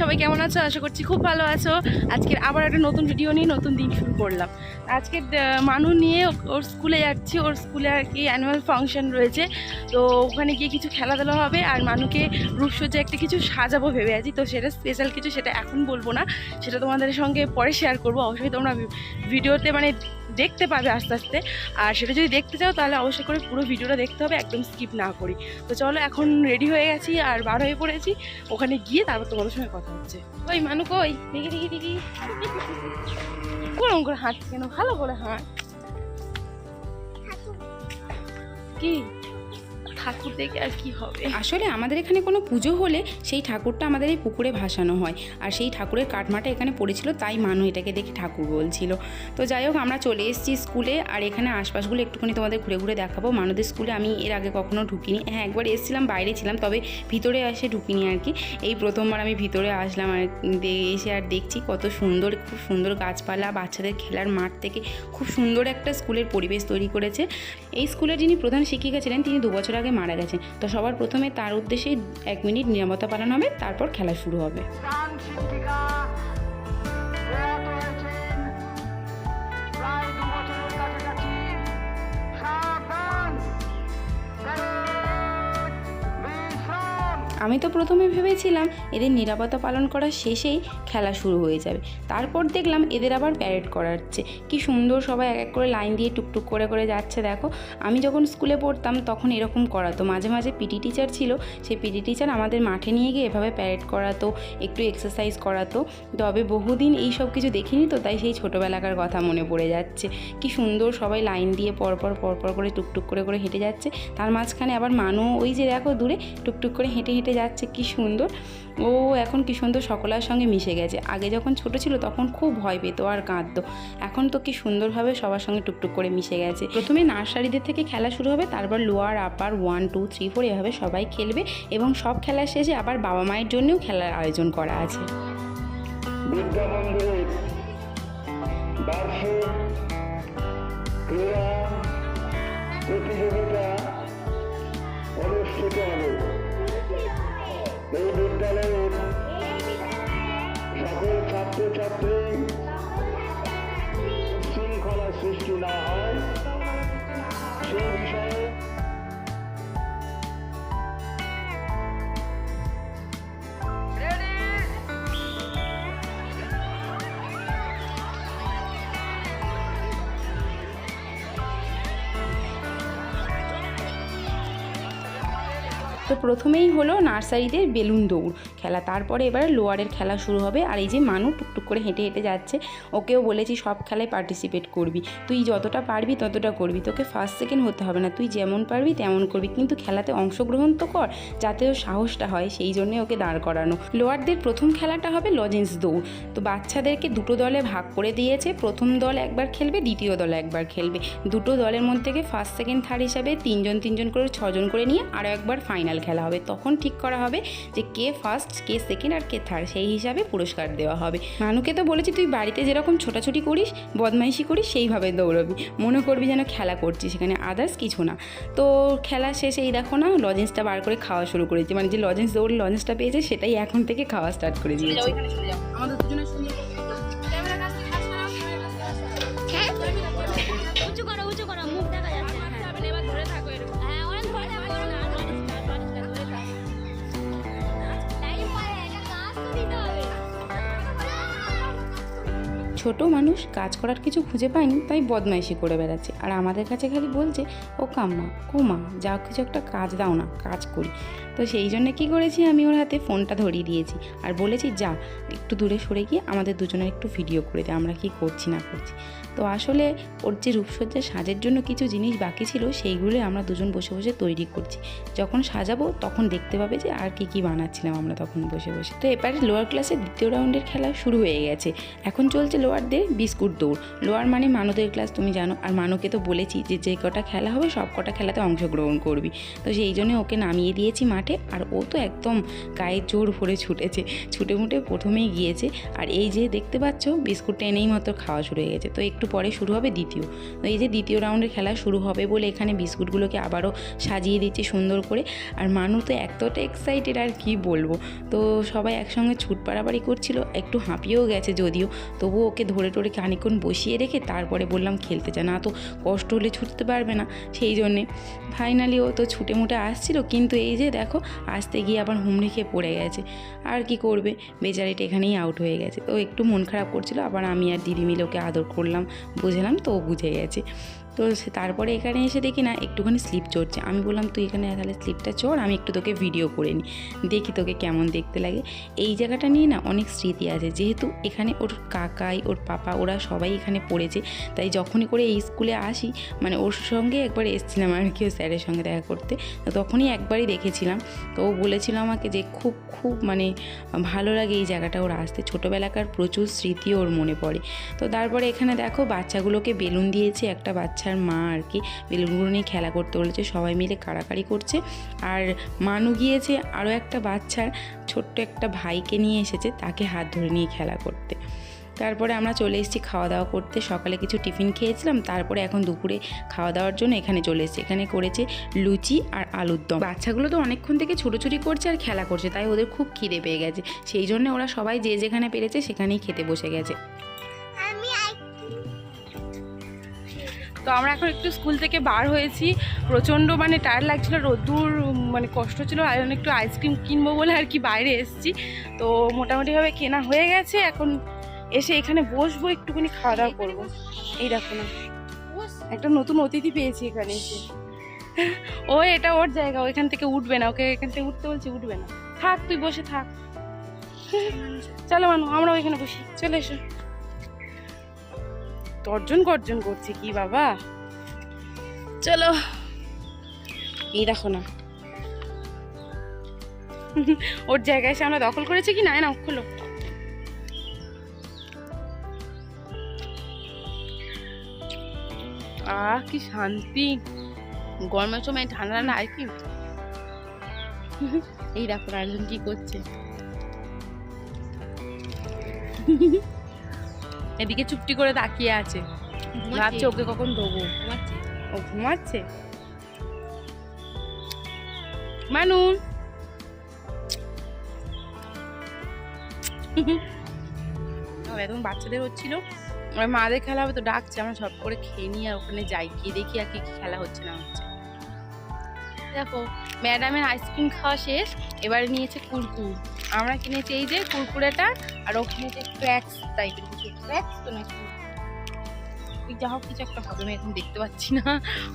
সবাই কেমন আছো? আশা করছি খুব ভালো আছো। আজকের আবার একটা নতুন ভিডিও নিয়ে নতুন দিন শুরু করলাম। আজকে মানু নিয়ে ওর স্কুলে যাচ্ছি। ওর স্কুলে আর কি অ্যানুয়াল ফাংশন রয়েছে। তো ওখানে গিয়ে কিছু খেলাধুলা হবে আর মানুকে রূপসজ্জা একটা কিছু সাজাবো ভেবে আছি। তো সেটা স্পেশাল কিছু সেটা এখন বলব না। সেটা তোমাদের সঙ্গে পরে শেয়ার করব। অবশ্যই তোমরা ভিডিওতে মানে দেখতে পাবে আস্তে আস্তে। আর সেটা যদি দেখতে চাও, তাহলে অবশ্যই করে পুরো ভিডিওটা দেখতে হবে, একদম স্কিপ না করি। তো চলো, এখন রেডি হয়ে গেছি আর বার হয়ে পড়েছি। ওখানে গিয়ে তারপর তোমাদের সঙ্গে কথা হচ্ছে। ওই মানু কই? দেখি দেখি দেখি। করে হাঁটছে কেন? ভালো করে হাঁট। কি? ঠাকুর দেখে আর কি হবে? আসলে আমাদের এখানে কোনো পুজো হলে সেই ঠাকুরটা আমাদের এই পুকুরে ভাসানো হয়। আর সেই ঠাকুরের কাঠমাটা এখানে পড়েছিল, তাই মানু এটাকে দেখে ঠাকুর বলছিল। তো যাই হোক, আমরা চলে এসেছি স্কুলে, আর এখানে আশপাশগুলো একটুখানি তোমাদের ঘুরে ঘুরে দেখাবো। মানুদের স্কুলে আমি এর আগে কখনো ঢুকিনি। হ্যাঁ একবার এসেছিলাম, বাইরে ছিলাম, তবে ভিতরে এসে ঢুকিনি আর কি। এই প্রথমবার আমি ভিতরে আসলাম আর এসে আর দেখছি কত সুন্দর, খুব সুন্দর গাছপালা, বাচ্চাদের খেলার মাঠ থেকে খুব সুন্দর একটা স্কুলের পরিবেশ তৈরি করেছে। এই স্কুলের যিনি প্রধান শিক্ষিকা ছিলেন, তিনি দু বছর আগে মারা গেছে। তো সবার প্রথমে তার উদ্দেশ্যেই এক মিনিট নিরাপত্তা পালন হবে, তারপর খেলা শুরু হবে। আমি তো প্রথমে ভেবেছিলাম এদের নিরাপত্তা পালন করার শেষেই খেলা শুরু হয়ে যাবে। তারপর দেখলাম এদের আবার প্যারেড করাচ্ছে। কি সুন্দর সবাই এক এক করে লাইন দিয়ে টুকটুক করে করে যাচ্ছে, দেখো। আমি যখন স্কুলে পড়তাম তখন এরকম করাতো। মাঝে মাঝে পিটি টিচার ছিল, সেই পিটি টিচার আমাদের মাঠে নিয়ে গিয়ে এভাবে প্যারেড করাতো, একটু এক্সারসাইজ করাতো। তবে বহুদিন এই সব কিছু দেখিনি তো, তাই সেই ছোটোবেলাকার কথা মনে পড়ে যাচ্ছে। কি সুন্দর সবাই লাইন দিয়ে পরপর পরপর করে টুকটুক করে করে হেঁটে যাচ্ছে। তার মাঝখানে আবার মানু ওই যে দেখো দূরে টুকটুক করে হেঁটে হেঁটে যাচ্ছে, কি সুন্দর। ও এখন কি সুন্দর সকলের সঙ্গে মিশে গেছে। আগে যখন ছোট ছিল তখন খুব ভয় পেত আর কাঁদতো। এখন তো কি সুন্দরভাবে সবার সঙ্গে টুকটুক করে মিশে গেছে। প্রথমে নার্সারিদের থেকে খেলা শুরু হবে, তারপর lower, upper, one, two, three, four এভাবে সবাই খেলবে এবং সব খেলার শেষে আবার বাবা মায়ের জন্যও খেলার আয়োজন করা আছে। বিদ্যা প্রতিযোগিতা Nationalhalle. তো প্রথমেই হলো নার্সারিদের বেলুন দৌড় খেলা, তারপরে এবার লোয়ারের খেলা শুরু হবে। আর এই যে মানু টুকটুক করে হেঁটে হেঁটে যাচ্ছে, ওকেও বলেছি সব খেলায় পার্টিসিপেট করবি। তুই যতটা পারবি ততটা করবি, তোকে ফার্স্ট সেকেন্ড হতে হবে না। তুই যেমন পারবি তেমন করবি, কিন্তু খেলাতে অংশগ্রহণ তো কর, যাতে ওর সাহসটা হয়, সেই জন্যে ওকে দাঁড় করানো। লোয়ারদের প্রথম খেলাটা হবে লজেন্স দৌড়। তো বাচ্চাদেরকে দুটো দলে ভাগ করে দিয়েছে, প্রথম দল একবার খেলবে, দ্বিতীয় দল একবার খেলবে। দুটো দলের মধ্যে থেকে ফার্স্ট সেকেন্ড থার্ড হিসাবে তিনজন তিনজন করে ছজন করে নিয়ে আরও একবার ফাইনাল খেলা হবে তখন ঠিক করা হবে যে কে ফার্স্ট কে সেকেন্ড আর কে থার্ড সেই হিসাবে পুরস্কার দেওয়া হবে। মানুকে তো বলেছি তুই বাড়িতে যেরকম ছোটাছুটি করিস বদমাইশি করিস সেইভাবে দৌড়বি। মনে করবি যেন খেলা করছিস সেখানে আদার্স কিছু না। তো খেলা শেষে এই দেখো না লজেন্সটা বার করে খাওয়া শুরু করেছি। মানে যে লজেন্স দৌড় লজেন্সটা পেয়েছে সেটাই এখন থেকে খাওয়া স্টার্ট করে দিয়েছে। আমাদের দুজনের ছোট মানুষ কাজ করার কিছু খুঁজে পায়নি, তাই বদমাইশি করে বেড়াচ্ছে। আর আমাদের কাছে খালি বলছে, ও কাম্মা ও মা যা কিছু একটা কাজ দাও না, কাজ করি। তো সেই জন্য কি করেছি, আমি ওর হাতে ফোনটা ধরিয়ে দিয়েছি। আর বলেছি, যা, একটু দূরে সরে গিয়ে আমাদের দুজনের একটু ভিডিও করে দে, আমরা কি করছি না করছি। তো আসলে ওর যে রূপসজ্জার সাজের জন্য কিছু জিনিস বাকি ছিল, সেইগুলো আমরা দুজন বসে বসে তৈরি করছি। যখন সাজাবো, তখন দেখতে পাবে যে আর কি কি বানাচ্ছিলাম আমরা তখন বসে বসে। তো এবারে লোয়ার ক্লাসের দ্বিতীয় রাউন্ডের খেলা শুরু হয়ে গেছে। এখন চলছে লোয়ারদের বিস্কুট দৌড়। লোয়ার মানে মানদের ক্লাস তুমি জানো। আর মানুকে তো বলেছি যে যে কটা খেলা হবে, সব কটা খেলাতে অংশগ্রহণ করবি। তো সেই জন্য ওকে নামিয়ে দিয়েছি মাঠে। মাঠে আর ও তো একদম গায়ে জোর ভরে ছুটেছে। ছুটে মুটে প্রথমেই গিয়েছে। আর এই যে দেখতে পাচ্ছ, বিস্কুটটা এনেই মাত্র খাওয়া শুরু হয়ে গেছে। তো একটু পরে শুরু হবে দ্বিতীয়। তো এই যে দ্বিতীয় রাউন্ডের খেলা শুরু হবে বলে এখানে বিস্কুটগুলোকে আবারও সাজিয়ে দিচ্ছে সুন্দর করে। আর মানু তো এতটা এক্সাইটেড আর কি বলব? তো সবাই একসঙ্গে ছুট পাড়াপাড়ি করছিল, একটু হাঁপিয়েও গেছে যদিও। তবুও ওকে ধরে টরে খানিক্ষণ বসিয়ে রেখে তারপরে বললাম, খেলতে যা। না তো কষ্ট হলে ছুটতে পারবে না। সেই জন্যে ফাইনালি ও তো ছুটে মুটে আসছিল। কিন্তু এই যে দেখো আসতে গিয়ে আবার হুমড়ি খেয়ে পড়ে গেছে। আর কি করবে? বেচারিটা এখানেই আউট হয়ে গেছে। তো একটু মন খারাপ করছিল, আবার আমি আর দিদি মিলে ওকে আদর করলাম, বুঝলাম তো বুঝে গেছে। তো তারপরে এখানে এসে দেখি, না, একটুখানি স্লিপ চড়ছে। আমি বললাম, তুই এখানে তাহলে স্লিপটা চড়, আমি একটু তোকে ভিডিও করে নিই। দেখি তোকে কেমন দেখতে লাগে। এই জায়গাটা নিয়ে না অনেক স্মৃতি আছে। যেহেতু এখানে ওর কাকাই, ওর পাপা, ওরা সবাই এখানে পড়েছে। তাই যখনই করে এই স্কুলে আসি মানে ওর সঙ্গে একবার এসেছিলাম আর কি স্যারের সঙ্গে দেখা করতে। তখনই একবারই দেখেছিলাম। তো ও বলেছিল আমাকে যে খুব খুব মানে ভালো লাগে এই জায়গাটা ওর আসতে। ছোটোবেলাকার প্রচুর স্মৃতি ওর মনে পড়ে। তো তারপরে এখানে দেখো, বাচ্চাগুলোকে বেলুন দিয়েছে। একটা বাচ্চার মা আর কি বেলুনগুলো নিয়ে খেলা করতে বলেছে, সবাই মিলে কাড়াকাড়ি করছে। আর মানু গিয়েছে আরও একটা বাচ্চার, ছোট্ট একটা ভাইকে নিয়ে এসেছে, তাকে হাত ধরে নিয়ে খেলা করতে। তারপরে আমরা চলে এসেছি খাওয়া দাওয়া করতে, সকালে কিছু টিফিন খেয়েছিলাম, তারপরে এখন দুপুরে খাওয়া দাওয়ার জন্য এখানে চলে এসেছি। এখানে করেছে লুচি আর আলুর দম। বাচ্চাগুলো তো অনেকক্ষণ থেকে ছুটোছুটি করছে আর খেলা করছে, তাই ওদের খুব খিদে পেয়ে গেছে। সেই জন্য ওরা সবাই যে যেখানে পেরেছে সেখানেই খেতে বসে গেছে। তো আমরা এখন একটু স্কুল থেকে বার হয়েছি। প্রচণ্ড মানে টায়ার লাগছিল, রোদ্দুর মানে কষ্ট ছিল, আর একটু আইসক্রিম কিনবো বলে আর কি বাইরে এসেছি। তো মোটামুটিভাবে কেনা হয়ে গেছে, এখন এসে এখানে বসবো, একটুখানি খাওয়া দাওয়া করব। এই দেখো না, একটা নতুন অতিথি পেয়েছি এখানে এসে। ও, এটা ওর জায়গা এখান থেকে উঠবে না, ওকে এখান থেকে উঠতে বলছি উঠবে না। থাক, তুই বসে থাক। চলো মানু, আমরাও এখানে বসি, চলে এসো। তর্জন গর্জন করছে কি বাবা? চলো, এই দেখো না। ওর জায়গায় এসে আমরা দখল করেছি কি না? না খোলো। আহ, কি শান্তি। গরমের সময় ঠান্ডা ঠান্ডা কি? এই দেখো না একজন কি করছে। এদিকে চুপটি করে তাকিয়ে আছে। ভাবছে ওকে কখন দেবো। ও ঘুমাচ্ছে? মানু। এখন বাচ্চাদের হচ্ছিল? আমার মাদের খেলা হবে তো ডাকছে আমরা সব করে খেয়ে নিয়ে আর ওখানে যাই। গিয়ে দেখি আর কি কি খেলা হচ্ছে না হচ্ছে। দেখো, ম্যাডামের আইসক্রিম খাওয়া শেষ, এবারে নিয়েছে কুরকুর। আমরা কিনেছি এই যে কুরকুরেটা, আর ওখানে যে ক্র্যাক্স তাই কিছু ক্র্যাক্স তো নাকি ওই যা হোক কিছু একটা হবে, আমি এখন দেখতে পাচ্ছি না।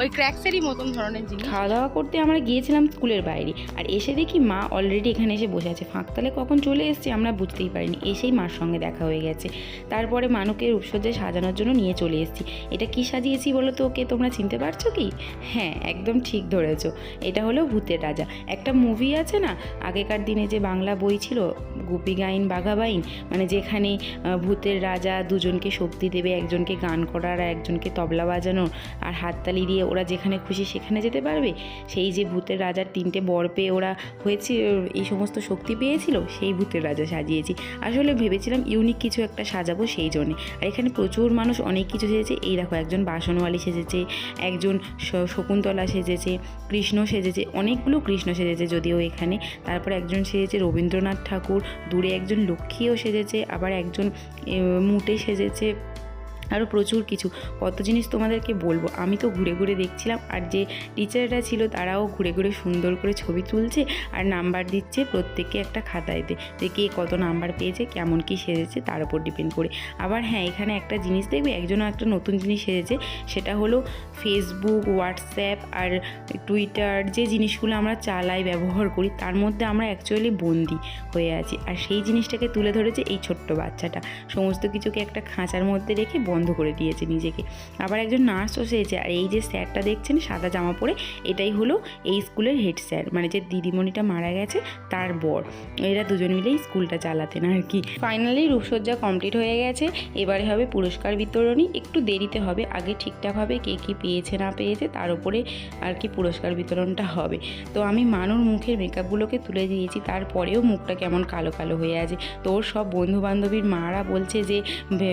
ওই ক্র্যাক্সেরই মতন ধরনের জিনিস। খাওয়া দাওয়া করতে আমরা গিয়েছিলাম স্কুলের বাইরে, আর এসে দেখি মা অলরেডি এখানে এসে বসে আছে। ফাঁকতালে কখন চলে এসেছে আমরা বুঝতেই পারিনি, এসেই মার সঙ্গে দেখা হয়ে গেছে। তারপরে মানুকে রূপসজ্জায় সাজানোর জন্য নিয়ে চলে এসেছি। এটা কি সাজিয়েছি বলো তো ওকে, তোমরা চিনতে পারছ কি? হ্যাঁ একদম ঠিক ধরেছো। এটা হলো ভূতের রাজা। একটা মুভি আছে না, আগেকার দিনে যে বাংলা বই ছিল, গুপি গাইন বাঘাবাইন মানে যেখানে ভূতের রাজা দুজনকে শক্তি দেবে, একজনকে গান করার আর একজনকে তবলা বাজানোর আর হাততালি দিয়ে ওরা যেখানে খুশি সেখানে যেতে পারবে। সেই যে ভূতের রাজার তিনটে বর পেয়ে ওরা হয়েছে, এই সমস্ত শক্তি পেয়েছিল, সেই ভূতের রাজা সাজিয়েছি। আসলে ভেবেছিলাম ইউনিক কিছু একটা সাজাবো সেই জন্যে। আর এখানে প্রচুর মানুষ অনেক কিছু সেজেছে। এই দেখো একজন বাসনওয়ালি সেজেছে, একজন শকুন্তলা সেজেছে, কৃষ্ণ সেজেছে, অনেকগুলো কৃষ্ণ সেজেছে যদিও এখানে। তারপর একজন সেজেছে রবীন্দ্রনাথ ঠাকুর, দূরে একজন লক্ষ্মীও সেজেছে, আবার একজন মুটে সেজেছে। আরও প্রচুর কিছু। কত জিনিস তোমাদেরকে বলব? আমি তো ঘুরে ঘুরে দেখছিলাম আর যে টিচাররা ছিল তারাও ঘুরে ঘুরে সুন্দর করে ছবি তুলছে আর নাম্বার দিচ্ছে প্রত্যেককে একটা খাতায়তে যে কে কত নাম্বার পেয়েছে, কেমন কি সেজেছে তার উপর ডিপেন্ড করে। আবার হ্যাঁ এখানে একটা জিনিস দেখবে, একজনও একটা নতুন জিনিস সেজেছে, সেটা হলো ফেসবুক হোয়াটসঅ্যাপ আর টুইটার যে জিনিসগুলো আমরা চালাই, ব্যবহার করি, তার মধ্যে আমরা অ্যাকচুয়ালি বন্দি হয়ে আছি। আর সেই জিনিসটাকে তুলে ধরেছে এই ছোট্ট বাচ্চাটা। সমস্ত কিছুকে একটা খাঁচার মধ্যে রেখে বন্ধ করে দিয়েছে নিজেকে। আবার একজন নার্স এসেছে আর এই যে স্যারটা দেখছেন, সাদা জামা পরে, এটাই হলো এই স্কুলের হেড স্যার মানে যে দিদিমণিটা মারা গেছে, তার বর। এরা দুজন মিলেই স্কুলটা চালাতেন আর কি। ফাইনালি রূপসজ্জা কমপ্লিট হয়ে গেছে, এবারে হবে পুরস্কার বিতরণী, একটু দেরিতে হবে, আগে ঠিকঠাকভাবে কে কী পেয়েছে, না পেয়েছে, তার উপরে আর কি পুরস্কার বিতরণটা হবে। তো আমি মানুর মুখের মেকআপগুলোকে তুলে দিয়েছি, তারপরেও মুখটা কেমন কালো কালো হয়ে আছে। তো ওর সব বন্ধু বান্ধবীর মারা বলছে যে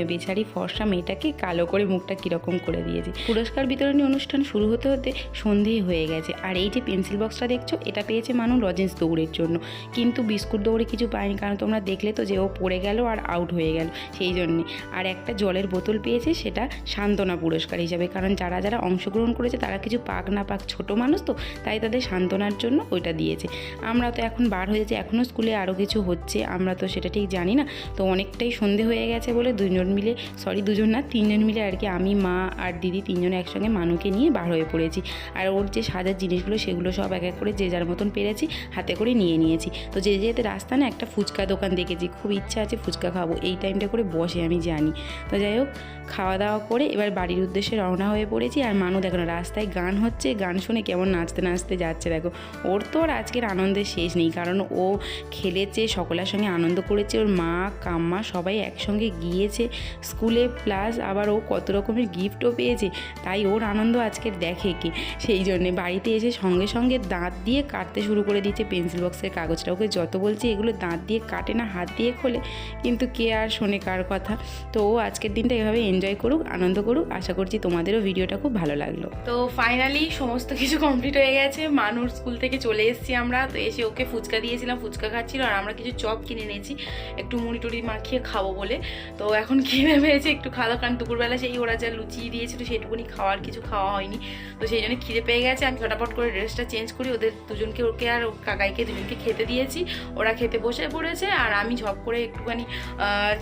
বেচারি ফর্সা মেয়েটাকে কালো করে মুখটা কীরকম করে দিয়েছে। পুরস্কার বিতরণী অনুষ্ঠান শুরু হতে হতে সন্ধেই হয়ে গেছে। আর এই যে পেন্সিল বক্সটা দেখছ, এটা পেয়েছে মানু লজেন্স দৌড়ের জন্য। কিন্তু বিস্কুট দৌড়ে কিছু পায়নি, কারণ তোমরা দেখলে তো যে ও পড়ে গেল আর আউট হয়ে গেল সেই জন্যে। আর একটা জলের বোতল পেয়েছে, সেটা সান্ত্বনা পুরস্কার হিসাবে। কারণ যারা যারা অংশগ্রহণ করেছে, তারা কিছু পাক না পাক ছোট মানুষ তো, তাই তাদের সান্ত্বনার জন্য ওইটা দিয়েছে। আমরা তো এখন বার হয়েছে এখনও স্কুলে আরও কিছু হচ্ছে, আমরা তো সেটা ঠিক জানি না। তো অনেকটাই সন্ধে হয়ে গেছে বলে দুজন মিলে সরি দুজন না তিনজন মিলে আর কি আমি, মা আর দিদি তিনজন একসঙ্গে মানুকে নিয়ে বার হয়ে পড়েছি। আর ওর যে সাজার জিনিসগুলো, সেগুলো সব এক এক করে যে যার মতন পেরেছি, হাতে করে নিয়ে নিয়েছি। তো যে যেতে রাস্তা না, একটা ফুচকা দোকান দেখেছি, খুব ইচ্ছা আছে ফুচকা খাব। এই টাইমটা করে বসে আমি জানি। তো যাই হোক খাওয়া দাওয়া করে এবার বাড়ির উদ্দেশ্যে রওনা হয়ে পড়েছি। আর মানু দেখো না, রাস্তায় গান হচ্ছে, গান শুনে কেমন নাচতে নাচতে যাচ্ছে দেখো। ওর তো আর আজকের আনন্দের শেষ নেই, কারণ ও খেলেছে, সকলের সঙ্গে আনন্দ করেছে। ওর মা, কাম্মা সবাই একসঙ্গে গিয়েছে, স্কুলে প্লাস আবার ও কত রকমের গিফটও পেয়েছে, তাই ওর আনন্দ আজকের দেখে কি। সেই জন্যে বাড়িতে এসে সঙ্গে সঙ্গে দাঁত দিয়ে কাটতে শুরু করে দিয়েছে পেন্সিল বক্সের কাগজটা। ওকে যত বলছি এগুলো দাঁত দিয়ে কাটে না, হাত দিয়ে খোলে, কিন্তু কে আর শোনে কার কথা। তো ও আজকের দিনটা এভাবে এনজয় করুক, আনন্দ করুক। আশা করছি তোমাদেরও ভিডিওটা খুব ভালো লাগল। তো ফাইনালি সমস্ত কিছু কমপ্লিট হয়ে গেছে। মানুষ স্কুল থেকে চলে এসেছি আমরা। তো এসে ওকে ফুচকা দিয়েছিলাম, ফুচকা খাচ্ছিল, আর আমরা কিছু চপ কিনে নিয়েছি একটু মুড়ি টুড়ি মাখিয়ে খাব বলে। তো এখন কিনে পেয়েছে, একটু খাওয়া কারণ দুপুরবেলা সেই ওরা যা লুচি দিয়েছিল সেটুকুনি খাওয়ার কিছু খাওয়া হয়নি। তো সেই জন্য খিদে পেয়ে গেছে। আমি ফটাফট করে ড্রেসটা চেঞ্জ করি। ওদের দুজনকে, ওকে আর কাকাইকে দুজনকে খেতে দিয়েছি। ওরা খেতে বসে পড়েছে আর আমি ঝপ করে একটুখানি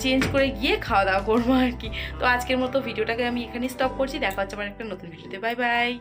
চেঞ্জ করে গিয়ে খাওয়া দাওয়া করব আর কি। তো আজকের মতো ভিডিওটাকে আমি এখানে স্টপ করছি। দেখা হচ্ছে আমার একটা নতুন ভিডিওতে। Bye bye